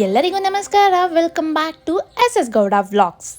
ಎಲ್ಲರಿಗೂ ನಮಸ್ಕಾರ. Welcome back to S S Gowda vlogs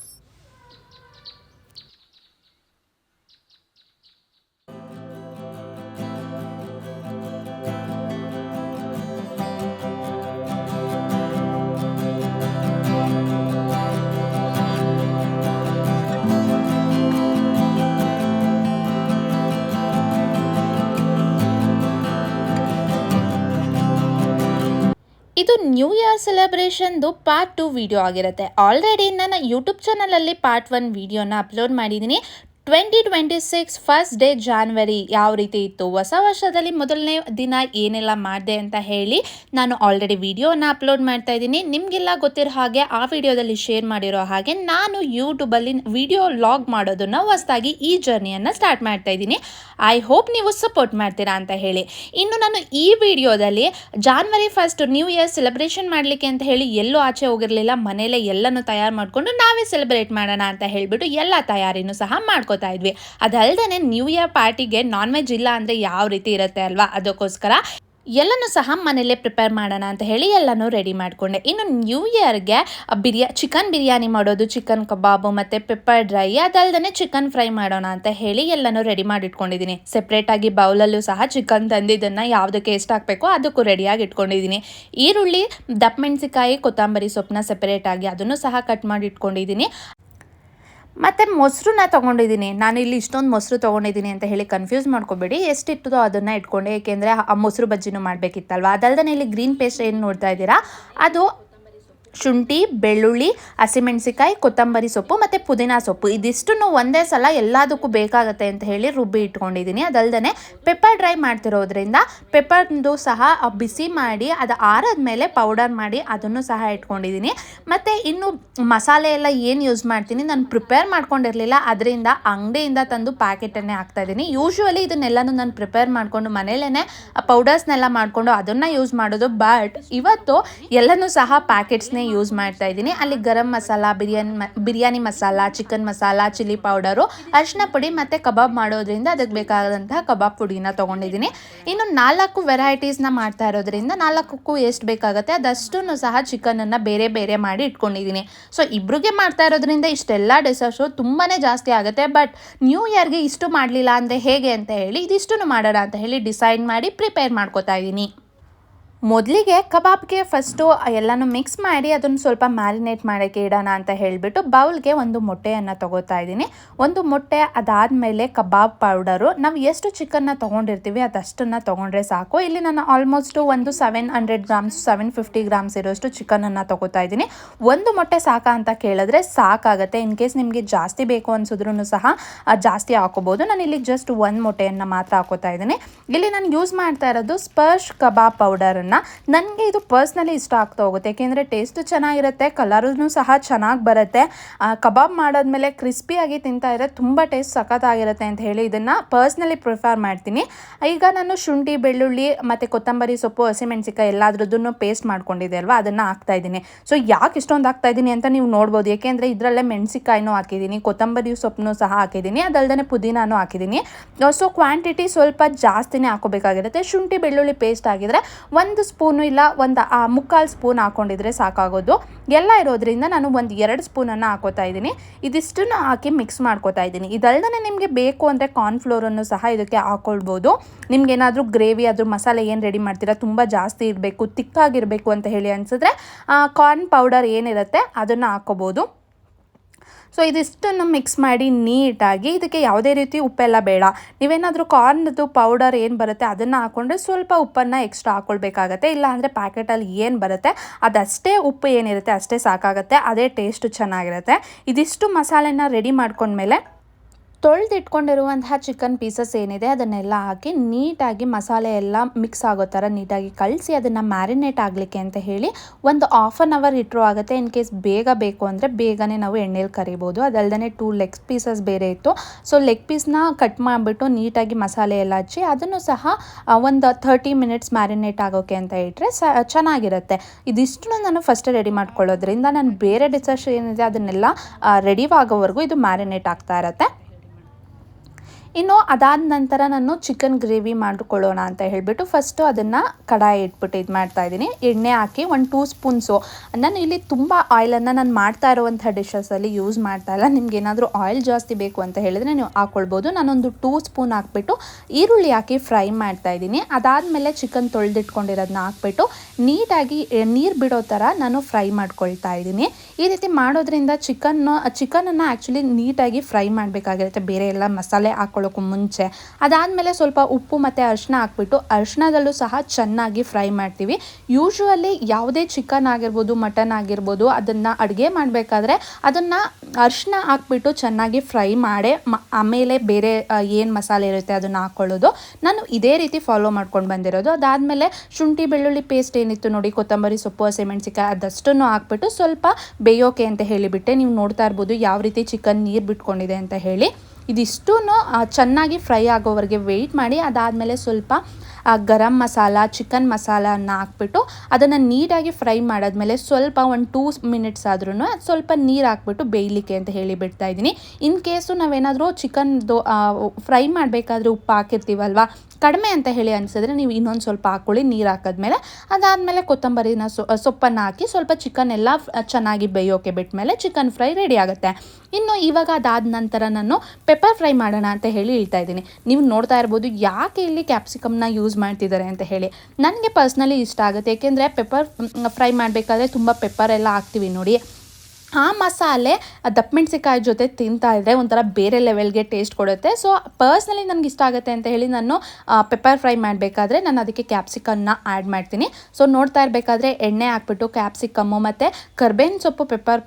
ಇದು ನ್ಯೂ ಇಯರ್ ಸೆಲೆಬ್ರೇಷನ್ದು ಪಾರ್ಟ್ ಟು ವಿಡಿಯೋ ಆಗಿರುತ್ತೆ. ಆಲ್ರೆಡಿ ನನ್ನ ಯೂಟ್ಯೂಬ್ ಚಾನಲಲ್ಲಿ ಪಾರ್ಟ್ ಒನ್ ವಿಡಿಯೋನ ಅಪ್ಲೋಡ್ ಮಾಡಿದ್ದೀನಿ. Twenty twenty six first day January ಯಾವ ರೀತಿ ಇತ್ತು? ಹೊಸ ವರ್ಷದಲ್ಲಿ ಮೊದಲನೇ ದಿನ ಏನೆಲ್ಲ ಮಾಡಿದೆ ಅಂತ ಹೇಳಿ ನಾನು ಆಲ್ರೆಡಿ ವಿಡಿಯೋನ ಅಪ್ಲೋಡ್ ಮಾಡ್ತಾ ಇದ್ದೀನಿ. ನಿಮಗೆಲ್ಲ ಗೊತ್ತಿರೋ ಹಾಗೆ ಆ ವಿಡಿಯೋದಲ್ಲಿ ಶೇರ್ ಮಾಡಿರೋ ಹಾಗೆ ನಾನು ಯೂಟ್ಯೂಬಲ್ಲಿ ವಿಡಿಯೋ ಲಾಗ್ ಮಾಡೋದನ್ನು ಹೊಸದಾಗಿ ಈ ಜರ್ನಿಯನ್ನು ಸ್ಟಾರ್ಟ್ ಮಾಡ್ತಾ ಇದ್ದೀನಿ. ಐ ಹೋಪ್ ನೀವು ಸಪೋರ್ಟ್ ಮಾಡ್ತೀರಾ ಅಂತ ಹೇಳಿ. ಇನ್ನು ನಾನು ಈ ವಿಡಿಯೋದಲ್ಲಿ January first new year celebration ಮಾಡಲಿಕ್ಕೆ ಅಂತ ಹೇಳಿ ಎಲ್ಲೂ ಆಚೆ ಹೋಗಿರಲಿಲ್ಲ. ಮನೆಯಲ್ಲೇ ಎಲ್ಲನೂ ತಯಾರು ಮಾಡಿಕೊಂಡು ನಾವೇ ಸೆಲೆಬ್ರೇಟ್ ಮಾಡೋಣ ಅಂತ ಹೇಳಿಬಿಟ್ಟು ಎಲ್ಲ ತಯಾರಿನೂ ಸಹ ಮಾಡ್ಕೋತಾ ಇದ್ವಿ. ಅದಲ್ಲದೆ ನ್ಯೂ ಇಯರ್ ಪಾರ್ಟಿಗೆ ನಾನ್ ವೆಜ್ ಇಲ್ಲ ಅಂದರೆ ಯಾವ ರೀತಿ ಇರುತ್ತೆ ಅಲ್ವಾ? ಅದಕ್ಕೋಸ್ಕರ ಎಲ್ಲನೂ ಸಹ ಮನೆಯಲ್ಲೇ ಪ್ರಿಪೇರ್ ಮಾಡೋಣ ಅಂತ ಹೇಳಿ ಎಲ್ಲನೂ ರೆಡಿ ಮಾಡಿಕೊಂಡೆ. ಇನ್ನು ನ್ಯೂ ಇಯರ್ಗೆ ಬಿರಿಯಾ ಚಿಕನ್ ಬಿರಿಯಾನಿ ಮಾಡೋದು ಚಿಕನ್ ಕಬಾಬು ಮತ್ತು ಪೆಪ್ಪರ್ ಡ್ರೈ ಅದಲ್ಲದೆ ಚಿಕನ್ ಫ್ರೈ ಮಾಡೋಣ ಅಂತ ಹೇಳಿ ಎಲ್ಲನೂ ರೆಡಿ ಮಾಡಿ ಇಟ್ಕೊಂಡಿದ್ದೀನಿ ಸೆಪ್ರೇಟಾಗಿ ಬೌಲಲ್ಲೂ ಸಹ ಚಿಕನ್ ತಂದಿದ್ದನ್ನು ಯಾವುದಕ್ಕೆ ಎಷ್ಟು ಹಾಕಬೇಕೋ ಅದಕ್ಕೂ ರೆಡಿಯಾಗಿ ಇಟ್ಕೊಂಡಿದ್ದೀನಿ. ಈರುಳ್ಳಿ, ದಪ್ಪ ಮೆಣಸಿಕಾಯಿ ಕೊತ್ತಂಬರಿ ಸೊಪ್ಪನ್ನ ಸೆಪರೇಟಾಗಿ ಅದನ್ನು ಸಹ ಕಟ್ ಮಾಡಿ ಇಟ್ಕೊಂಡಿದ್ದೀನಿ ಮತ್ತು ಮೊಸರನ್ನ ತೊಗೊಂಡಿದ್ದೀನಿ. ನಾನು ಇಲ್ಲಿ ಇಷ್ಟೊಂದು ಮೊಸರು ತೊಗೊಂಡಿದ್ದೀನಿ ಅಂತ ಹೇಳಿ ಕನ್ಫ್ಯೂಸ್ ಮಾಡ್ಕೋಬೇಡಿ. ಎಷ್ಟಿಟ್ಟದೋ ಅದನ್ನು ಇಟ್ಕೊಂಡೆ, ಏಕೆಂದರೆ ಆ ಮೊಸರು ಬಜ್ಜಿನೂ ಮಾಡಬೇಕಿತ್ತಲ್ವ? ಅದಲ್ಲದೆ ಇಲ್ಲಿ ಗ್ರೀನ್ ಪೇಸ್ಟ್ ಏನು ನೋಡ್ತಾ ಇದ್ದೀರಾ? ಅದು ಶುಂಠಿ, ಬೆಳ್ಳುಳ್ಳಿ ಹಸಿಮೆಣಸಿಕಾಯಿ ಕೊತ್ತಂಬರಿ ಸೊಪ್ಪು ಮತ್ತು ಪುದೀನ ಸೊಪ್ಪು. ಇದಿಷ್ಟನ್ನು ಒಂದೇ ಸಲ ಎಲ್ಲದಕ್ಕೂ ಬೇಕಾಗುತ್ತೆ ಅಂತ ಹೇಳಿ ರುಬ್ಬಿ ಇಟ್ಕೊಂಡಿದ್ದೀನಿ. ಅದಲ್ಲದೆ ಪೆಪ್ಪರ್ ಡ್ರೈ ಮಾಡ್ತಿರೋದ್ರಿಂದ ಪೆಪ್ಪರ್ದು ಸಹ ಬಿಸಿ ಮಾಡಿ, ಅದು ಮೇಲೆ ಪೌಡರ್ ಮಾಡಿ ಅದನ್ನು ಸಹ ಇಟ್ಕೊಂಡಿದ್ದೀನಿ. ಮತ್ತು ಇನ್ನು ಮಸಾಲೆ ಎಲ್ಲ ಏನು ಯೂಸ್ ಮಾಡ್ತೀನಿ ನಾನು ಪ್ರಿಪೇರ್ ಮಾಡ್ಕೊಂಡಿರಲಿಲ್ಲ. ಅದರಿಂದ ಅಂಗಡಿಯಿಂದ ತಂದು ಪ್ಯಾಕೆಟನ್ನೇ ಹಾಕ್ತಾಯಿದ್ದೀನಿ. ಯೂಶ್ವಲಿ ಇದನ್ನೆಲ್ಲನೂ ನಾನು ಪ್ರಿಪೇರ್ ಮಾಡಿಕೊಂಡು ಮನೇಲೇ ಪೌಡರ್ಸ್ನೆಲ್ಲ ಮಾಡಿಕೊಂಡು ಅದನ್ನು ಯೂಸ್ ಮಾಡೋದು. ಬಟ್ ಇವತ್ತು ಎಲ್ಲನೂ ಸಹ ಪ್ಯಾಕೆಟ್ಸ್ನೇ ಯೂಸ್ ಮಾಡ್ತಾ ಇದ್ದೀನಿ. ಅಲ್ಲಿ garam masala, biryani biryani masala, chicken masala, chilli powder, ಅರಿಶಿನ ಪುಡಿ ಮತ್ತು ಕಬಾಬ್ ಮಾಡೋದ್ರಿಂದ ಅದಕ್ಕೆ ಬೇಕಾದಂತಹ ಕಬಾಬ್ ಪುಡಿನ ತೊಗೊಂಡಿದ್ದೀನಿ. ಇನ್ನು ನಾಲ್ಕು ವೆರೈಟೀಸ್ನ ಮಾಡ್ತಾ ಇರೋದ್ರಿಂದ ನಾಲ್ಕಕ್ಕೂ ಎಷ್ಟು ಬೇಕಾಗುತ್ತೆ ಅದಷ್ಟನ್ನು ಸಹ ಚಿಕನನ್ನು ಬೇರೆ ಬೇರೆ ಮಾಡಿ ಇಟ್ಕೊಂಡಿದ್ದೀನಿ. ಸೊ ಇಬ್ಬರಿಗೆ ಮಾಡ್ತಾ ಇರೋದ್ರಿಂದ ಇಷ್ಟೆಲ್ಲ ಡಿಸಸ್ಸು ತುಂಬಾ ಜಾಸ್ತಿ ಆಗುತ್ತೆ. ಬಟ್ ನ್ಯೂ ಇಯರ್ಗೆ ಇಷ್ಟು ಮಾಡಲಿಲ್ಲ ಅಂದರೆ ಹೇಗೆ ಅಂತ ಹೇಳಿ ಇದಿಷ್ಟು ಮಾಡೋಣ ಅಂತ ಹೇಳಿ ಡಿಸೈಡ್ ಮಾಡಿ ಪ್ರಿಪೇರ್ ಮಾಡ್ಕೋತಾ ಇದ್ದೀನಿ. ಮೊದಲಿಗೆ ಕಬಾಬ್ಗೆ ಫಸ್ಟು ಎಲ್ಲನೂ ಮಿಕ್ಸ್ ಮಾಡಿ ಅದನ್ನು ಸ್ವಲ್ಪ ಮ್ಯಾರಿನೇಟ್ ಮಾಡೋಕ್ಕೆ ಇಡೋಣ ಅಂತ ಹೇಳಿಬಿಟ್ಟು ಬೌಲ್ಗೆ ಒಂದು ಮೊಟ್ಟೆಯನ್ನು ತೊಗೋತಾ ಇದ್ದೀನಿ. ಒಂದು ಮೊಟ್ಟೆ ಅದಾದ ಮೇಲೆ ಕಬಾಬ್ ಪೌಡರು ನಾವು ಎಷ್ಟು ಚಿಕನ್ನ ತೊಗೊಂಡಿರ್ತೀವಿ ಅದಷ್ಟನ್ನು ತೊಗೊಂಡ್ರೆ ಸಾಕು. ಇಲ್ಲಿ ನಾನು ಆಲ್ಮೋಸ್ಟು ಒಂದು seven hundred grams seven fifty grams ಇರೋಷ್ಟು ಚಿಕನನ್ನು ತೊಗೋತಾ ಇದ್ದೀನಿ. ಒಂದು ಮೊಟ್ಟೆ ಸಾಕಾ ಅಂತ ಕೇಳಿದ್ರೆ ಸಾಕಾಗುತ್ತೆ. ಇನ್ ಕೇಸ್ ನಿಮಗೆ ಜಾಸ್ತಿ ಬೇಕು ಅನ್ಸಿದ್ರು ಸಹ ಜಾಸ್ತಿ ಹಾಕೋಬೋದು. ನಾನು ಇಲ್ಲಿ ಜಸ್ಟ್ ಒಂದು ಮೊಟ್ಟೆಯನ್ನು ಮಾತ್ರ ಹಾಕೋತಾ ಇದ್ದೀನಿ. ಇಲ್ಲಿ ನಾನು ಯೂಸ್ ಮಾಡ್ತಾ ಇರೋದು ಸ್ಪರ್ಶ್ ಕಬಾಬ್ ಪೌಡರನ್ನು ನನಗೆ ಇದು ಪರ್ಸ್ನಲಿ ಇಷ್ಟ ಆಗ್ತಾ ಹೋಗುತ್ತೆ. ಏಕೆಂದರೆ ಟೇಸ್ಟು ಚೆನ್ನಾಗಿರುತ್ತೆ ಕಲರೂ ಸಹ ಚೆನ್ನಾಗಿ ಬರುತ್ತೆ. ಕಬಾಬ್ ಮಾಡಾದ್ಮೇಲೆ ಕ್ರಿಸ್ಪಿಯಾಗಿ ತಿಂತಾ ಇದ್ರೆ ತುಂಬ ಟೇಸ್ಟ್ ಸಖತ್ತಾಗಿರುತ್ತೆ ಅಂತ ಹೇಳಿ ಇದನ್ನು ಪರ್ಸ್ನಲಿ ಪ್ರಿಫರ್ ಮಾಡ್ತೀನಿ. ಈಗ ನಾನು ಶುಂಠಿ, ಬೆಳ್ಳುಳ್ಳಿ ಮತ್ತು ಕೊತ್ತಂಬರಿ ಸೊಪ್ಪು ಹಸಿಮೆಣಸಿಕಾಯಿ ಎಲ್ಲಾದ್ರದ್ದು ಪೇಸ್ಟ್ ಮಾಡ್ಕೊಂಡಿದ್ದೆ ಅಲ್ವಾ? ಅದನ್ನು ಹಾಕ್ತಾ ಇದ್ದೀನಿ. ಸೊ ಯಾಕೆ ಇಷ್ಟೊಂದು ಹಾಕ್ತಾ ಇದ್ದೀನಿ ಅಂತ ನೀವು ನೋಡ್ಬೋದು. ಏಕೆಂದರೆ ಇದರಲ್ಲೇ ಮೆಣಸಿಕಾಯಿನೂ ಹಾಕಿದ್ದೀನಿ, ಕೊತ್ತಂಬರಿ ಸೊಪ್ಪನ್ನು ಸಹ ಹಾಕಿದ್ದೀನಿ ಅದಲ್ಲದೆ ಪುದೀನಾನು ಹಾಕಿದ್ದೀನಿ. ಸೊ ಕ್ವಾಂಟಿಟಿ ಸ್ವಲ್ಪ ಜಾಸ್ತಿನೇ ಹಾಕೋಬೇಕಾಗಿರುತ್ತೆ. ಶುಂಠಿ, ಬೆಳ್ಳುಳ್ಳಿ ಪೇಸ್ಟ್ ಆಗಿದ್ರೆ ಒಂದು ಸ್ಪೂನು ಇಲ್ಲ ಒಂದು ಆ, ಮುಕ್ಕಾಲು ಸ್ಪೂನ್ ಹಾಕ್ಕೊಂಡಿದ್ರೆ ಸಾಕಾಗೋದು. ಎಲ್ಲ ಇರೋದ್ರಿಂದ ನಾನು ಒಂದು ಎರಡು ಸ್ಪೂನನ್ನು ಹಾಕೋತಾ ಇದ್ದೀನಿ. ಇದಿಷ್ಟನ್ನು ಹಾಕಿ ಮಿಕ್ಸ್ ಮಾಡ್ಕೋತಾ ಇದ್ದೀನಿ. ಇದಲ್ಲದೆ ನಿಮಗೆ ಬೇಕು ಅಂದರೆ ಕಾರ್ನ್ಫ್ಲೋರನ್ನು ಸಹ ಇದಕ್ಕೆ ಹಾಕೊಳ್ಬೋದು. ನಿಮ್ಗೇನಾದರೂ ಗ್ರೇವಿ ಅದ್ರ ಮಸಾಲೆ ಏನು ರೆಡಿ ಮಾಡ್ತೀರಾ ತುಂಬ ಜಾಸ್ತಿ ಇರಬೇಕು ತಿಕ್ಕಾಗಿರಬೇಕು ಅಂತ ಹೇಳಿ ಅನಿಸಿದ್ರೆ ಕಾರ್ನ್ ಪೌಡರ್ ಏನಿರುತ್ತೆ ಅದನ್ನು ಹಾಕೋಬೋದು. ಸೊ ಇದಿಷ್ಟನ್ನು ಮಿಕ್ಸ್ ಮಾಡಿ ನೀಟಾಗಿ ಇದಕ್ಕೆ ಯಾವುದೇ ರೀತಿ ಉಪ್ಪೆಲ್ಲ ಬೇಡ. ನೀವೇನಾದರೂ ಕಾರ್ನ್ದು ಪೌಡರ್ ಏನು ಬರುತ್ತೆ ಅದನ್ನು ಹಾಕ್ಕೊಂಡ್ರೆ ಸ್ವಲ್ಪ ಉಪ್ಪನ್ನು ಎಕ್ಸ್ಟ್ರಾ ಹಾಕ್ಕೊಳ್ಬೇಕಾಗತ್ತೆ ಇಲ್ಲ ಅಂದರೆ ಪ್ಯಾಕೆಟಲ್ಲಿ ಏನು ಬರುತ್ತೆ ಅದಷ್ಟೇ ಉಪ್ಪು ಏನಿರುತ್ತೆ ಅಷ್ಟೇ ಸಾಕಾಗುತ್ತೆ. ಅದೇ ಟೇಸ್ಟು ಚೆನ್ನಾಗಿರುತ್ತೆ. ಇದಿಷ್ಟು ಮಸಾಲೆನ ರೆಡಿ ಮಾಡ್ಕೊಂಡ್ಮೇಲೆ ತೊಳೆದಿಟ್ಕೊಂಡಿರುವಂತಹ ಚಿಕನ್ ಪೀಸಸ್ ಏನಿದೆ, ಅದನ್ನೆಲ್ಲ ಹಾಕಿ ನೀಟಾಗಿ ಮಸಾಲೆ ಎಲ್ಲ ಮಿಕ್ಸ್ ಆಗೋ ಥರ ನೀಟಾಗಿ ಕಳಿಸಿ ಅದನ್ನು ಮ್ಯಾರಿನೇಟ್ ಆಗಲಿಕ್ಕೆ ಅಂತ ಹೇಳಿ ಒಂದು ಆಫ್ ಆನ್ ಅವರ್ ಇಟ್ಟರು ಆಗುತ್ತೆ. ಇನ್ ಕೇಸ್ ಬೇಗ ಬೇಕು ಅಂದರೆ ಬೇಗನೆ ನಾವು ಎಣ್ಣೆಲಿ ಕರಿಬೋದು. ಅದಲ್ಲದೆ ಟೂ ಲೆಗ್ ಪೀಸಸ್ ಬೇರೆ ಇತ್ತು. ಸೊ ಲೆಗ್ ಪೀಸ್ನ ಕಟ್ ಮಾಡಿಬಿಟ್ಟು ನೀಟಾಗಿ ಮಸಾಲೆ ಎಲ್ಲ ಹಚ್ಚಿ ಅದನ್ನು ಸಹ ಒಂದು ಥರ್ಟಿ ಮಿನಿಟ್ಸ್ ಮ್ಯಾರಿನೇಟ್ ಆಗೋಕ್ಕೆ ಅಂತ ಇಟ್ಟರೆ ಸ, ಚೆನ್ನಾಗಿರುತ್ತೆ. ಇದಿಷ್ಟು ನಾನು ಫಸ್ಟ್ ರೆಡಿ ಮಾಡ್ಕೊಳ್ಳೋದ್ರಿಂದ, ನಾನು ಬೇರೆ ಡಿಸಸ್ ಏನಿದೆ ಅದನ್ನೆಲ್ಲ ರೆಡಿ ಆಗೋವರೆಗೂ ಇದು ಮ್ಯಾರಿನೇಟ್ ಆಗ್ತಾ ಇರುತ್ತೆ. ಇನ್ನು ಅದಾದ ನಂತರ ನಾನು ಚಿಕನ್ ಗ್ರೇವಿ ಮಾಡಿಕೊಳ್ಳೋಣ ಅಂತ ಹೇಳಿಬಿಟ್ಟು ಫಸ್ಟು ಅದನ್ನು ಕಡಾಯಿ ಇಟ್ಬಿಟ್ಟು ಇದು ಮಾಡ್ತಾ ಇದ್ದೀನಿ. ಎಣ್ಣೆ ಹಾಕಿ ಒಂದು ಟೂ ಸ್ಪೂನ್ಸು ನಾನು ಇಲ್ಲಿ ತುಂಬ ಆಯಿಲನ್ನು ನಾನು ಮಾಡ್ತಾ ಇರುವಂಥ ಡಿಶಸಲ್ಲಿ ಯೂಸ್ ಮಾಡ್ತಾ ಇಲ್ಲ. ನಿಮ್ಗೆ ಏನಾದರೂ ಆಯಿಲ್ ಜಾಸ್ತಿ ಬೇಕು ಅಂತ ಹೇಳಿದರೆ ನೀವು ಹಾಕ್ಕೊಳ್ಬೋದು ನಾನೊಂದು ಟೂ ಸ್ಪೂನ್ ಹಾಕ್ಬಿಟ್ಟು ಈರುಳ್ಳಿ ಹಾಕಿ ಫ್ರೈ ಮಾಡ್ತಾ ಇದ್ದೀನಿ. ಅದಾದಮೇಲೆ ಚಿಕನ್ ತೊಳೆದಿಟ್ಕೊಂಡಿರೋದನ್ನ ಹಾಕ್ಬಿಟ್ಟು ನೀಟಾಗಿ ನೀರು ಬಿಡೋ ಥರ ನಾನು ಫ್ರೈ ಮಾಡ್ಕೊಳ್ತಾ ಇದ್ದೀನಿ. ಈ ರೀತಿ ಮಾಡೋದ್ರಿಂದ ಚಿಕನ್ನು ಚಿಕನನ್ನು ಆ್ಯಕ್ಚುಲಿ ನೀಟಾಗಿ ಫ್ರೈ ಮಾಡಬೇಕಾಗಿರುತ್ತೆ. ಬೇರೆ ಎಲ್ಲ ಮಸಾಲೆ ಹಾಕ್ಕೊಳ್ಳೋಕ್ಕೂ ಮುಂಚೆ. ಅದಾದಮೇಲೆ ಸ್ವಲ್ಪ ಉಪ್ಪು ಮತ್ತು ಅರಿಶಿನ ಹಾಕ್ಬಿಟ್ಟು ಅರಿಶಿನದಲ್ಲೂ ಸಹ ಚೆನ್ನಾಗಿ ಫ್ರೈ ಮಾಡ್ತೀವಿ. ಯೂಶ್ವಲಿ ಯಾವುದೇ ಚಿಕನ್ ಆಗಿರ್ಬೋದು, ಮಟನ್ ಆಗಿರ್ಬೋದು ಅದನ್ನು ಅಡುಗೆ ಮಾಡಬೇಕಾದ್ರೆ ಅದನ್ನು ಅರಿಶಿನ ಹಾಕ್ಬಿಟ್ಟು ಚೆನ್ನಾಗಿ ಫ್ರೈ ಮಾಡಿ ಆಮೇಲೆ ಬೇರೆ ಏನು ಮಸಾಲೆ ಇರುತ್ತೆ ಅದನ್ನು ಹಾಕ್ಕೊಳ್ಳೋದು ನಾನು ಇದೇ ರೀತಿ ಫಾಲೋ ಮಾಡ್ಕೊಂಡು ಬಂದಿರೋದು. ಅದಾದಮೇಲೆ ಶುಂಠಿ, ಬೆಳ್ಳುಳ್ಳಿ ಪೇಸ್ಟ್ ಏನಿತ್ತು ನೋಡಿ, ಕೊತ್ತಂಬರಿ ಸೊಪ್ಪು ಹಸಿಮೆಣ್ಸಿಕಾಯಿ ಅದಷ್ಟನ್ನು ಹಾಕ್ಬಿಟ್ಟು ಸ್ವಲ್ಪ ಬೇಯೋಕೆ ಅಂತ ಹೇಳಿಬಿಟ್ಟೆ. ನೀವು ನೋಡ್ತಾ ಇರ್ಬೋದು ಯಾವ ರೀತಿ ಚಿಕನ್ ನೀರು ಬಿಟ್ಕೊಂಡಿದೆ ಅಂತ ಹೇಳಿ. ಇದಿಷ್ಟೂ ಚೆನ್ನಾಗಿ ಫ್ರೈ ಆಗೋವರೆಗೆ ವೆಯ್ಟ್ ಮಾಡಿ ಅದಾದಮೇಲೆ ಸ್ವಲ್ಪ ಗರಂ ಮಸಾಲ ಚಿಕನ್ ಮಸಾಲನ ಹಾಕ್ಬಿಟ್ಟು ಅದನ್ನು ನೀಟಾಗಿ ಫ್ರೈ ಮಾಡಾದ್ಮೇಲೆ ಸ್ವಲ್ಪ ಒಂದು ಟೂ ಮಿನಿಟ್ಸ್ ಆದ್ರೂ ಸ್ವಲ್ಪ ನೀರು ಹಾಕ್ಬಿಟ್ಟು ಬೇಯಲಿಕ್ಕೆ ಅಂತ ಹೇಳಿ ಬಿಡ್ತಾ ಇದ್ದೀನಿ. ಇನ್ ಕೇಸು ನಾವೇನಾದರೂ ಚಿಕನ್ದು ಫ್ರೈ ಮಾಡಬೇಕಾದ್ರೆ ಉಪ್ಪು ಹಾಕಿರ್ತೀವಲ್ವ? ಕಡಿಮೆ ಅಂತ ಹೇಳಿ ಅನಿಸಿದ್ರೆ ನೀವು ಇನ್ನೊಂದು ಸ್ವಲ್ಪ ಹಾಕ್ಕೊಳ್ಳಿ ನೀರು ಹಾಕಿದ್ಮೇಲೆ. ಅದಾದಮೇಲೆ ಕೊತ್ತಂಬರಿನ ಸೊಪ್ಪನ್ನು ಹಾಕಿ ಸ್ವಲ್ಪ ಚಿಕನ್ ಎಲ್ಲ ಚೆನ್ನಾಗಿ ಬೇಯೋಕೆ ಬಿಟ್ಮೇಲೆ ಚಿಕನ್ ಫ್ರೈ ರೆಡಿ ಆಗುತ್ತೆ. ಇನ್ನು ಇವಾಗ ಅದಾದ ನಂತರ ನಾನು ಪೆಪ್ಪರ್ ಫ್ರೈ ಮಾಡೋಣ ಅಂತ ಹೇಳಿ ಹೇಳ್ತಾ ಇದ್ದೀನಿ. ನೀವು ನೋಡ್ತಾ ಇರ್ಬೋದು ಯಾಕೆ ಇಲ್ಲಿ ಕ್ಯಾಪ್ಸಿಕಮ್ನ ಯೂಸ್ ಮಾಡ್ತಿದ್ದಾರೆ ಅಂತ ಹೇಳಿ. ನನಗೆ ಪರ್ಸ್ನಲಿ ಇಷ್ಟ ಆಗುತ್ತೆ. ಏಕೆಂದರೆ ಪೆಪ್ಪರ್ ಫ್ರೈ ಮಾಡಬೇಕಾದ್ರೆ ತುಂಬ ಪೆಪ್ಪರ್ ಎಲ್ಲ ಹಾಕ್ತೀವಿ ನೋಡಿ. ಆ ಮಸಾಲೆ ದಪ್ಪ ದಪ್ಪಮೆಣ್ಸಿಕಾಯಿ ಜೊತೆ ತಿಂತಾ ಇದ್ದರೆ ಒಂಥರ ಬೇರೆ ಲೆವೆಲ್ಗೆ ಟೇಸ್ಟ್ ಕೊಡುತ್ತೆ. ಸೊ ಪರ್ಸ್ನಲಿ ನನಗೆ ಇಷ್ಟ ಆಗುತ್ತೆ ಅಂತ ಹೇಳಿ ನಾನು ಪೆಪ್ಪರ್ ಫ್ರೈ ಮಾಡಬೇಕಾದ್ರೆ ನಾನು ಅದಕ್ಕೆ ಕ್ಯಾಪ್ಸಿಕಮ್ನ ಆ್ಯಡ್ ಮಾಡ್ತೀನಿ. ಸೊ ನೋಡ್ತಾ ಇರಬೇಕಾದ್ರೆ ಎಣ್ಣೆ ಹಾಕ್ಬಿಟ್ಟು ಕ್ಯಾಪ್ಸಿಕಮ್ಮು ಮತ್ತು ಕರ್ಬೇವಿನ ಸೊಪ್ಪು ಪೆಪ್ಪರ್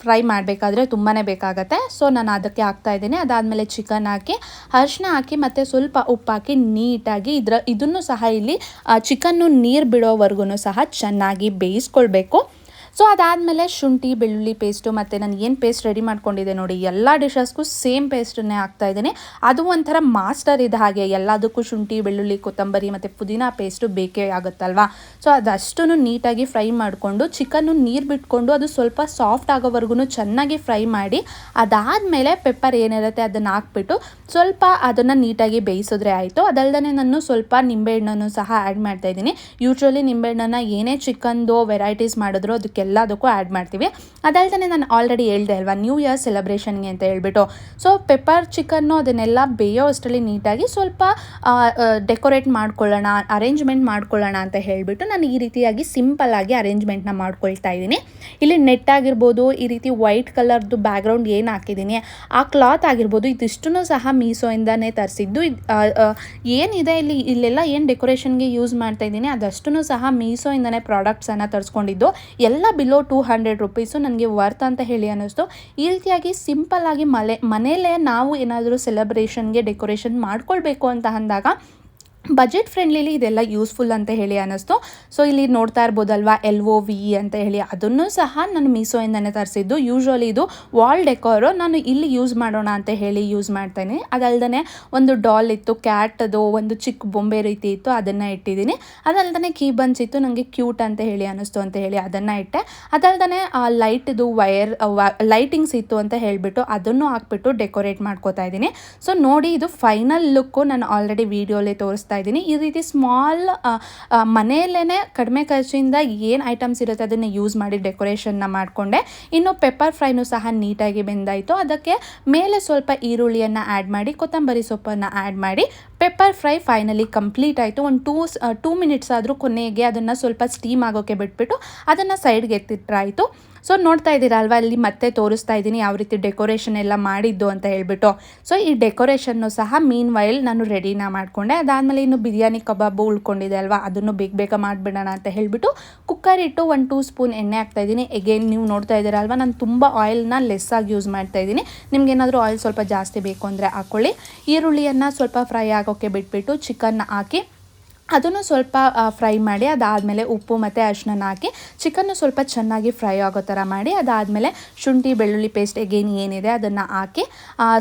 ಫ್ರೈ ಮಾಡಬೇಕಾದ್ರೆ ತುಂಬಾ ಬೇಕಾಗತ್ತೆ. ಸೊ ನಾನು ಅದಕ್ಕೆ ಹಾಕ್ತಾ ಇದ್ದೀನಿ. ಅದಾದಮೇಲೆ ಚಿಕನ್ ಹಾಕಿ, ಅರಿಶಿನ ಹಾಕಿ ಮತ್ತು ಸ್ವಲ್ಪ ಉಪ್ಪು ಹಾಕಿ ನೀಟಾಗಿ ಇದರ, ಇದನ್ನು ಸಹ ಇಲ್ಲಿ ಚಿಕನ್ನು ನೀರು ಬಿಡೋವರೆಗೂ ಸಹ ಚೆನ್ನಾಗಿ ಬೇಯಿಸ್ಕೊಳ್ಬೇಕು. ಸೊ ಅದಾದಮೇಲೆ ಶುಂಠಿ, ಬೆಳ್ಳುಳ್ಳಿ ಪೇಸ್ಟು ಮತ್ತು ನಾನು ಏನು ಪೇಸ್ಟ್ ರೆಡಿ ಮಾಡ್ಕೊಂಡಿದ್ದೆ ನೋಡಿ, ಎಲ್ಲ ಡಿಶಸ್ಗೂ ಸೇಮ್ ಪೇಸ್ಟನ್ನೇ ಹಾಕ್ತಾ ಇದ್ದೀನಿ. ಅದು ಒಂಥರ ಮಾಸ್ಟರ್ ಇದೆ ಹಾಗೆ, ಎಲ್ಲದಕ್ಕೂ ಶುಂಠಿ, ಬೆಳ್ಳುಳ್ಳಿ, ಕೊತ್ತಂಬರಿ ಮತ್ತು ಪುದೀನ ಪೇಸ್ಟು ಬೇಕೇ ಆಗುತ್ತಲ್ವಾ? ಸೊ ಅದಷ್ಟು ನೀಟಾಗಿ ಫ್ರೈ ಮಾಡಿಕೊಂಡು ಚಿಕನ್ನು ನೀರು ಬಿಟ್ಕೊಂಡು ಅದು ಸ್ವಲ್ಪ ಸಾಫ್ಟ್ ಆಗೋವರೆಗೂ ಚೆನ್ನಾಗಿ ಫ್ರೈ ಮಾಡಿ, ಅದಾದಮೇಲೆ ಪೆಪ್ಪರ್ ಏನಿರುತ್ತೆ ಅದನ್ನು ಹಾಕ್ಬಿಟ್ಟು ಸ್ವಲ್ಪ ಅದನ್ನು ನೀಟಾಗಿ ಬೇಯಿಸಿದ್ರೆ ಆಯಿತು. ಅದಲ್ಲದೆ ನಾನು ಸ್ವಲ್ಪ ನಿಂಬೆಹಣ್ಣನ್ನು ಸಹ ಆ್ಯಡ್ ಮಾಡ್ತಾ ಇದ್ದೀನಿ. ಯೂಶ್ವಲಿ ನಿಂಬೆಹಣ್ಣನ್ನು ಏನೇ ಚಿಕನ್ದು ವೆರೈಟೀಸ್ ಮಾಡಿದ್ರು ಅದಕ್ಕೆಲ್ಲದಕ್ಕೂ ಆ್ಯಡ್ ಮಾಡ್ತೀವಿ. ಅದಲ್ಲದೇ ನಾನು ಆಲ್ರೆಡಿ ಹೇಳ್ದೆ ಅಲ್ವಾ ನ್ಯೂ ಇಯರ್ ಸೆಲೆಬ್ರೇಷನ್ಗೆ ಅಂತ ಹೇಳ್ಬಿಟ್ಟು. ಸೊ ಪೆಪ್ಪರ್ ಚಿಕನ್ನು ಅದನ್ನೆಲ್ಲ ಬೇಯೋ ಅಷ್ಟರಲ್ಲಿ ನೀಟಾಗಿ ಸ್ವಲ್ಪ ಡೆಕೋರೇಟ್ ಮಾಡ್ಕೊಳ್ಳೋಣ ಅರೇಂಜ್ಮೆಂಟ್ ಮಾಡ್ಕೊಳ್ಳೋಣ ಅಂತ ಹೇಳಿಬಿಟ್ಟು ನಾನು ಈ ರೀತಿಯಾಗಿ ಸಿಂಪಲ್ ಆಗಿ ಅರೇಂಜ್ಮೆಂಟ್ನ ಮಾಡ್ಕೊಳ್ತಾ ಇದ್ದೀನಿ. ಇಲ್ಲಿ ನೆಟ್ ಆಗಿರ್ಬೋದು, ಈ ರೀತಿ ವೈಟ್ ಕಲರ್ದು ಬ್ಯಾಕ್ಗ್ರೌಂಡ್ ಏನು ಹಾಕಿದ್ದೀನಿ, ಆ ಕ್ಲಾತ್ ಆಗಿರ್ಬೋದು ಇದಿಷ್ಟೂ ಸಹ ಮೀಸೋಯಿಂದನೇ ತರಿಸಿದ್ದು. ಏನಿದೆ ಇಲ್ಲಿ, ಇಲ್ಲೆಲ್ಲ ಏನು ಡೆಕೋರೇಷನ್ಗೆ ಯೂಸ್ ಮಾಡ್ತಾ ಇದ್ದೀನಿ ಅದಷ್ಟೂ ಸಹ ಮೀಸೋಯಿಂದನೇ ಪ್ರಾಡಕ್ಟ್ಸನ್ನು ತರಿಸ್ಕೊಂಡಿದ್ದು. ಎಲ್ಲ ಬಿಲೋ ಟೂ ಹಂಡ್ರೆಡ್ ರುಪೀಸು ನನಗೆ ವರ್ತ್ ಅಂತ ಹೇಳಿ ಅನ್ನಿಸ್ತು. ಈ ರೀತಿಯಾಗಿ ಸಿಂಪಲ್ ಆಗಿ ಮಲೆ, ಮನೆಯಲ್ಲೇ ನಾವು ಏನಾದರೂ ಸೆಲೆಬ್ರೇಷನ್ಗೆ ಡೆಕೋರೇಷನ್ ಮಾಡ್ಕೊಳ್ಬೇಕು ಅಂತ ಅಂದಾಗ ಬಜೆಟ್ ಫ್ರೆಂಡ್ಲಿಲಿ ಇದೆಲ್ಲ ಯೂಸ್ಫುಲ್ ಅಂತ ಹೇಳಿ ಅನ್ನಿಸ್ತು. ಸೊ, ಇಲ್ಲಿ ನೋಡ್ತಾ ಇರ್ಬೋದಲ್ವಾ, ಎಲ್ ಒ ವಿ ಅಂತ ಹೇಳಿ. ಅದನ್ನು ಸಹ ನಾನು ಮೀಸೋಯಿಂದನೇ ತರಿಸಿದ್ದು. ಯೂಶ್ವಲಿ ಇದು ವಾಲ್ ಡೆಕೋರು. ನಾನು ಇಲ್ಲಿ ಯೂಸ್ ಮಾಡೋಣ ಅಂತ ಹೇಳಿ ಯೂಸ್ ಮಾಡ್ತೇನೆ. ಅದಲ್ದೇ ಒಂದು ಡಾಲ್ ಇತ್ತು, ಕ್ಯಾಟದು ಒಂದು ಚಿಕ್ಕ ಬೊಂಬೆ ರೀತಿ ಇತ್ತು, ಅದನ್ನು ಇಟ್ಟಿದ್ದೀನಿ. ಅದಲ್ದೇ ಕೀ ಬನ್ಸ್ ಇತ್ತು ನನಗೆ ಕ್ಯೂಟ್ ಅಂತ ಹೇಳಿ ಅನ್ನಿಸ್ತು ಅಂತ ಹೇಳಿ ಅದನ್ನು ಇಟ್ಟೆ. ಅದಲ್ದೇ ಲೈಟ್ದು ವೈರ್ ಲೈಟಿಂಗ್ಸ್ ಇತ್ತು ಅಂತ ಹೇಳಿಬಿಟ್ಟು ಅದನ್ನು ಹಾಕ್ಬಿಟ್ಟು ಡೆಕೋರೇಟ್ ಮಾಡ್ಕೋತಾ ಇದ್ದೀನಿ. ಸೊ, ನೋಡಿ ಇದು ಫೈನಲ್ ಲುಕ್ಕು. ನಾನು ಆಲ್ರೆಡಿ ವೀಡಿಯೋಲಿ ತೋರಿಸ್ತಾ ಇದ್ದೀನಿ. ಈ ರೀತಿ ಸ್ಮಾಲ್ ಮನೆಯಲ್ಲೇ ಕಡಿಮೆ ಖರ್ಚಿಂದ ಏನು ಐಟಮ್ಸ್ ಇರುತ್ತೆ ಅದನ್ನು ಯೂಸ್ ಮಾಡಿ ಡೆಕೋರೇಷನ್ನ ಮಾಡಿಕೊಂಡೆ. ಇನ್ನು ಪೆಪ್ಪರ್ ಫ್ರೈನು ಸಹ ನೀಟಾಗಿ ಬೆಂದಾಯಿತು. ಅದಕ್ಕೆ ಮೇಲೆ ಸ್ವಲ್ಪ ಈರುಳ್ಳಿಯನ್ನು ಆ್ಯಡ್ ಮಾಡಿ, ಕೊತ್ತಂಬರಿ ಸೊಪ್ಪನ್ನು ಆ್ಯಡ್ ಮಾಡಿ ಪೆಪ್ಪರ್ ಫ್ರೈ ಫೈನಲಿ ಕಂಪ್ಲೀಟ್ ಆಯಿತು. ಒಂದು ಟೂ ಟೂ ಮಿನಿಟ್ಸ್ ಆದರೂ ಕೊನೆಗೆ ಅದನ್ನು ಸ್ವಲ್ಪ ಸ್ಟೀಮ್ ಆಗೋಕ್ಕೆ ಬಿಟ್ಬಿಟ್ಟು ಅದನ್ನು ಸೈಡ್ಗೆ ಎತ್ತಿಟ್ರಾಯಿತು. ಸೊ ನೋಡ್ತಾ ಇದ್ದೀರಾ ಅಲ್ವಾ ಅಲ್ಲಿ ಮತ್ತೆ ತೋರಿಸ್ತಾ ಇದ್ದೀನಿ ಯಾವ ರೀತಿ ಡೆಕೋರೇಷನ್ ಎಲ್ಲ ಮಾಡಿದ್ದು ಅಂತ ಹೇಳ್ಬಿಟ್ಟು. ಸೊ ಈ ಡೆಕೋರೇಷನ್ನು ಸಹ ಮೀನ್ ವೈಲ್ ನಾನು ರೆಡಿನ ಮಾಡಿಕೊಂಡೆ. ಅದಾದಮೇಲೆ ಇನ್ನು ಬಿರಿಯಾನಿ ಕಬಾಬು ಉಳ್ಕೊಂಡಿದೆ ಅಲ್ವಾ, ಅದನ್ನು ಬೇಗ ಬೇಗ ಮಾಡಿಬಿಡೋಣ ಅಂತ ಹೇಳ್ಬಿಟ್ಟು ಕುಕ್ಕರ್ ಇಟ್ಟು ಒಂದು ಟೂ ಸ್ಪೂನ್ ಎಣ್ಣೆ ಹಾಕ್ತಾ ಇದ್ದೀನಿ. ಎಗೇನ್ ನೀವು ನೋಡ್ತಾ ಇದ್ದೀರಾ ಅಲ್ವಾ ನಾನು ತುಂಬ ಆಯಿಲ್ನ ಲೆಸ್ ಆಗಿ ಯೂಸ್ ಮಾಡ್ತಾ ಇದ್ದೀನಿ. ನಿಮ್ಗೆ ಏನಾದರೂ ಆಯಿಲ್ ಸ್ವಲ್ಪ ಜಾಸ್ತಿ ಬೇಕು ಅಂದರೆ ಹಾಕ್ಕೊಳ್ಳಿ ಈರುಳ್ಳಿಯನ್ನು ಸ್ವಲ್ಪ ಫ್ರೈ ಆಗೋಕ್ಕೆ ಬಿಟ್ಬಿಟ್ಟು ಚಿಕನ್ನ ಹಾಕಿ ಅದನ್ನು ಸ್ವಲ್ಪ ಫ್ರೈ ಮಾಡಿ ಅದಾದಮೇಲೆ ಉಪ್ಪು ಮತ್ತು ಅರಿಶಿನ ಹಾಕಿ ಚಿಕನ್ನು ಸ್ವಲ್ಪ ಚೆನ್ನಾಗಿ ಫ್ರೈ ಆಗೋ ಥರ ಮಾಡಿ ಅದಾದಮೇಲೆ ಶುಂಠಿ, ಬೆಳ್ಳುಳ್ಳಿ ಪೇಸ್ಟ್ ಎಗೇನ್ ಏನಿದೆ ಅದನ್ನು ಹಾಕಿ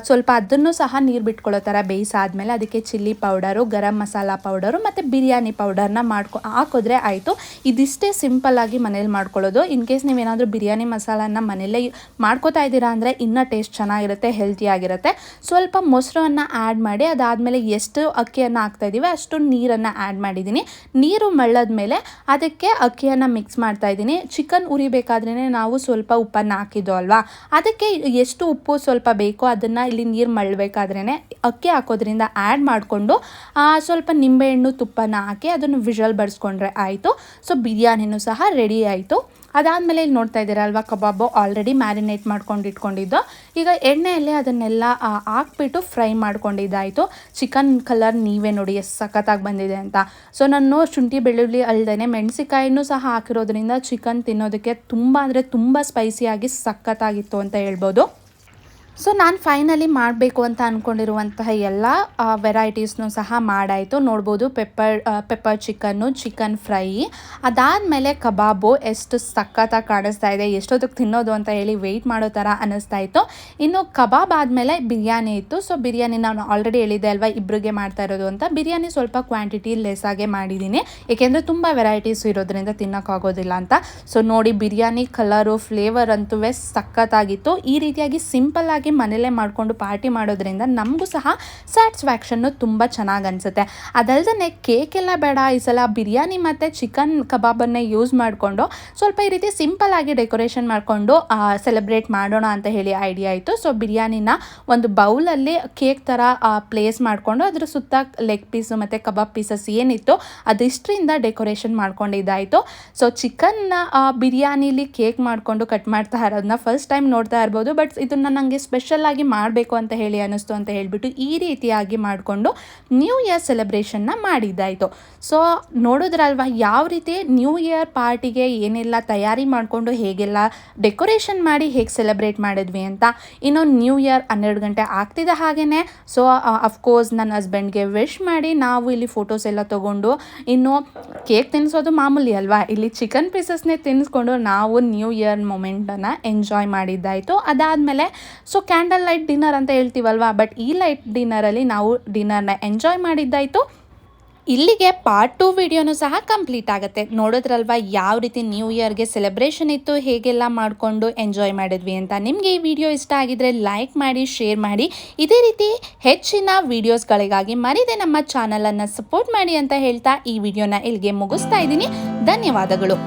ಸ್ವಲ್ಪ ಅದನ್ನು ಸಹ ನೀರು ಬಿಟ್ಕೊಳ್ಳೋ ಥರ ಬೇಯಿಸಾದ್ಮೇಲೆ ಅದಕ್ಕೆ chilli powder garam masala powder ಮತ್ತು ಬಿರಿಯಾನಿ ಪೌಡರ್ನ ಮಾಡ್ಕೊ, ಹಾಕಿದ್ರೆ ಆಯಿತು. ಇದಿಷ್ಟೇ ಸಿಂಪಲ್ಲಾಗಿ ಮನೇಲಿ ಮಾಡ್ಕೊಳ್ಳೋದು. ಇನ್ ಕೇಸ್ ನೀವೇನಾದರೂ ಬಿರಿಯಾನಿ ಮಸಾಲನ ಮನೇಲೇ ಮಾಡ್ಕೋತಾ ಇದ್ದೀರಾ ಅಂದರೆ ಇನ್ನೂ ಟೇಸ್ಟ್ ಚೆನ್ನಾಗಿರುತ್ತೆ ಹೆಲ್ತಿಯಾಗಿರುತ್ತೆ ಸ್ವಲ್ಪ ಮೊಸರನ್ನು ಆ್ಯಡ್ ಮಾಡಿ ಅದಾದಮೇಲೆ ಎಷ್ಟು ಅಕ್ಕಿಯನ್ನು ಹಾಕ್ತಾ ಇದ್ದೀವಿ ಅಷ್ಟು ನೀರನ್ನು ಆ್ಯಡ್ ಮಾಡಿದ್ದೀನಿ. ನೀರು ಮಳ್ಳದ ಮೇಲೆ ಅದಕ್ಕೆ ಅಕ್ಕಿಯನ್ನು ಮಿಕ್ಸ್ ಮಾಡ್ತಾ ಇದ್ದೀನಿ. ಚಿಕನ್ ಉರಿಬೇಕಾದ್ರೇ ನಾವು ಸ್ವಲ್ಪ ಉಪ್ಪನ್ನು ಹಾಕಿದ್ದು ಅಲ್ವಾ? ಅದಕ್ಕೆ ಎಷ್ಟು ಉಪ್ಪು ಸ್ವಲ್ಪ ಬೇಕೋ ಅದನ್ನು ಇಲ್ಲಿ ನೀರು ಮಳ್ಳಬೇಕಾದ್ರೇ ಅಕ್ಕಿ ಹಾಕೋದ್ರಿಂದ ಆ್ಯಡ್ ಮಾಡಿಕೊಂಡು ಸ್ವಲ್ಪ ನಿಂಬೆಹಣ್ಣು ತುಪ್ಪನ ಹಾಕಿ ಅದನ್ನು ವಿಷಲ್ ಬಡಿಸ್ಕೊಂಡ್ರೆ ಆಯಿತು. ಸೊ ಬಿರಿಯಾನಿನೂ ಸಹ ರೆಡಿ ಆಯಿತು. ಅದಾದಮೇಲೆ ಇಲ್ಲಿ ನೋಡ್ತಾ ಇದ್ದೀರಾ ಅಲ್ವಾ, ಕಬಾಬು ಆಲ್ರೆಡಿ ಮ್ಯಾರಿನೇಟ್ ಮಾಡ್ಕೊಂಡು ಇಟ್ಕೊಂಡಿದ್ದು. ಈಗ ಎಣ್ಣೆಯಲ್ಲಿ ಅದನ್ನೆಲ್ಲ ಹಾಕ್ಬಿಟ್ಟು ಫ್ರೈ ಮಾಡ್ಕೊಂಡಿದ್ದಾಯಿತು. ಚಿಕನ್ ಕಲರ್ ನೀವೇ ನೋಡಿ, ಎಷ್ಟು ಸಖತ್ತಾಗಿ ಬಂದಿದೆ ಅಂತ. ಸೊ ನಾನು ಶುಂಠಿ ಬೆಳ್ಳುಳ್ಳಿ ಅಲ್ಲದೇ ಮೆಣಸಿಕಾಯಿನೂ ಸಹ ಹಾಕಿರೋದ್ರಿಂದ ಚಿಕನ್ ತಿನ್ನೋದಕ್ಕೆ ತುಂಬ ಅಂದರೆ ತುಂಬ ಸ್ಪೈಸಿಯಾಗಿ ಸಖತ್ತಾಗಿತ್ತು ಅಂತ ಹೇಳ್ಬೋದು. ಸೊ ನಾನು ಫೈನಲಿ ಮಾಡಬೇಕು ಅಂತ ಅಂದ್ಕೊಂಡಿರುವಂತಹ ಎಲ್ಲ ವೆರೈಟೀಸ್ನು ಸಹ ಮಾಡಾಯಿತು. ನೋಡ್ಬೋದು pepper pepper chicken chicken fry ಅದಾದಮೇಲೆ ಕಬಾಬು ಎಷ್ಟು ಸಖತ್ತಾಗಿ ಕಾಣಿಸ್ತಾ ಇದೆ, ಎಷ್ಟೊತ್ತಿಗೆ ತಿನ್ನೋದು ಅಂತ ಹೇಳಿ ವೆಯ್ಟ್ ಮಾಡೋ ಥರ ಅನ್ನಿಸ್ತಾ ಇತ್ತು. ಇನ್ನು ಕಬಾಬ್ ಆದಮೇಲೆ ಬಿರಿಯಾನಿ ಇತ್ತು. ಸೊ ಬಿರಿಯಾನಿ ನಾನು ಆಲ್ರೆಡಿ ಹೇಳಿದ್ದೆ ಅಲ್ವಾ ಇಬ್ಬರಿಗೆ ಮಾಡ್ತಾ ಇರೋದು ಅಂತ. ಬಿರಿಯಾನಿ ಸ್ವಲ್ಪ ಕ್ವಾಂಟಿಟಿ ಲೆಸ್ಸಾಗೆ ಮಾಡಿದ್ದೀನಿ ಏಕೆಂದರೆ ತುಂಬ ವೆರೈಟೀಸ್ ಇರೋದ್ರಿಂದ ತಿನ್ನೋಕ್ಕಾಗೋದಿಲ್ಲ ಅಂತ. ಸೊ ನೋಡಿ ಬಿರಿಯಾನಿ ಕಲರು ಫ್ಲೇವರ್ ಅಂತೂ ಸಖತ್ತಾಗಿತ್ತು. ಈ ರೀತಿಯಾಗಿ ಸಿಂಪಲ್ ಆಗಿ ಮನೇಲೇ ಮಾಡಿಕೊಂಡು ಪಾರ್ಟಿ ಮಾಡೋದ್ರಿಂದ ನಮಗೂ ಸಹ ಸ್ಯಾಟಿಸ್ಫ್ಯಾಕ್ಷನ್ನು ತುಂಬ ಚೆನ್ನಾಗಿ ಅನಿಸುತ್ತೆ. ಕೇಕ್ ಎಲ್ಲ ಬೇಡ, ಈ ಸಲ ಬಿರಿಯಾನಿ ಮತ್ತು ಚಿಕನ್ ಕಬಾಬನ್ನೇ ಯೂಸ್ ಮಾಡಿಕೊಂಡು ಸ್ವಲ್ಪ ಈ ರೀತಿ ಸಿಂಪಲ್ ಆಗಿ ಡೆಕೋರೇಷನ್ ಮಾಡಿಕೊಂಡು ಸೆಲೆಬ್ರೇಟ್ ಮಾಡೋಣ ಅಂತ ಹೇಳಿ ಐಡಿಯಾ ಆಯಿತು ಸೊ ಬಿರಿಯಾನಿನ ಒಂದು ಬೌಲಲ್ಲಿ ಕೇಕ್ ಥರ ಪ್ಲೇಸ್ ಮಾಡಿಕೊಂಡು ಅದ್ರ ಸುತ್ತ ಲೆಗ್ ಪೀಸು ಮತ್ತು ಕಬಾಬ್ ಪೀಸಸ್ ಏನಿತ್ತು ಅದಿಷ್ಟರಿಂದ ಡೆಕೋರೇಷನ್ ಮಾಡ್ಕೊಂಡಿದ್ದಾಯಿತು. ಸೊ ಚಿಕನ್ನ ಬಿರಿಯಾನಿಲಿ ಕೇಕ್ ಮಾಡಿಕೊಂಡು ಕಟ್ ಮಾಡ್ತಾ ಇರೋದನ್ನ ಫಸ್ಟ್ ಟೈಮ್ ನೋಡ್ತಾ ಇರ್ಬೋದು. ಬಟ್ ಇದನ್ನ ನನಗೆ ಆಗಿ ಮಾಡಬೇಕು ಅಂತ ಹೇಳಿ ಅನ್ನಿಸ್ತು ಅಂತ ಹೇಳಿಬಿಟ್ಟು ಈ ರೀತಿಯಾಗಿ ಮಾಡಿಕೊಂಡು ನ್ಯೂ ಇಯರ್ ಸೆಲೆಬ್ರೇಷನ್ನ ಮಾಡಿದ್ದಾಯಿತು. ಸೊ ನೋಡೋದ್ರಲ್ವಾ, ಯಾವ ರೀತಿ ನ್ಯೂ ಇಯರ್ ಪಾರ್ಟಿಗೆ ಏನೆಲ್ಲ ತಯಾರಿ ಮಾಡಿಕೊಂಡು ಹೇಗೆಲ್ಲ ಡೆಕೋರೇಷನ್ ಮಾಡಿ ಹೇಗೆ ಸೆಲೆಬ್ರೇಟ್ ಮಾಡಿದ್ವಿ ಅಂತ ಇನ್ನು ನ್ಯೂ ಇಯರ್ ಹನ್ನೆರಡು ಗಂಟೆ ಆಗ್ತಿದೆ ಹಾಗೆಯೇ ಸೊ ಅಫ್ಕೋರ್ಸ್ ನನ್ನ ಹಸ್ಬೆಂಡ್ಗೆ ವಿಶ್ ಮಾಡಿ ನಾವು ಇಲ್ಲಿ ಫೋಟೋಸ್ ಎಲ್ಲ ತೊಗೊಂಡು ಇನ್ನು ಕೇಕ್ ತಿನ್ನಿಸೋದು ಮಾಮೂಲಿ ಅಲ್ವಾ? ಇಲ್ಲಿ ಚಿಕನ್ ಪೀಸಸ್ನೇ ತಿನ್ನಿಸ್ಕೊಂಡು ನಾವು ನ್ಯೂ ಇಯರ್ ಮೊಮೆಂಟನ್ನು ಎಂಜಾಯ್ ಮಾಡಿದ್ದಾಯಿತು. ಅದಾದಮೇಲೆ ಸೊ ಕ್ಯಾಂಡಲ್ ಲೈಟ್ ಡಿನ್ನರ್ ಅಂತ ಹೇಳ್ತೀವಲ್ವಾ? ಬಟ್ ಈ ಲೈಟ್ ಡಿನ್ನರಲ್ಲಿ ನಾವು ಡಿನ್ನರ್ನ ಎಂಜಾಯ್ ಮಾಡಿದ್ದಾಯಿತು. ಇಲ್ಲಿಗೆ ಪಾರ್ಟ್ ಟು ವಿಡಿಯೋನೂ ಸಹ ಕಂಪ್ಲೀಟ್ ಆಗುತ್ತೆ. ನೋಡಿದ್ರಲ್ವಾ ಯಾವ ರೀತಿ ನ್ಯೂ ಇಯರ್ಗೆ ಸೆಲೆಬ್ರೇಷನ್ ಇತ್ತು, ಹೇಗೆಲ್ಲ ಮಾಡಿಕೊಂಡು ಎಂಜಾಯ್ ಮಾಡಿದ್ವಿ ಅಂತ. ನಿಮಗೆ ಈ ವಿಡಿಯೋ ಇಷ್ಟ ಆಗಿದ್ರೆ ಲೈಕ್ ಮಾಡಿ ಶೇರ್ ಮಾಡಿ. ಇದೇ ರೀತಿ ಹೆಚ್ಚಿನ ವಿಡಿಯೋಸ್ಗಳಿಗಾಗಿ ಮರಿದೆ ನಮ್ಮ ಚಾನಲನ್ನು ಸಪೋರ್ಟ್ ಮಾಡಿ ಅಂತ ಹೇಳ್ತಾ ಈ ವಿಡಿಯೋನ ಇಲ್ಲಿಗೆ ಮುಗಿಸ್ತಾ ಇದ್ದೀನಿ. ಧನ್ಯವಾದಗಳು.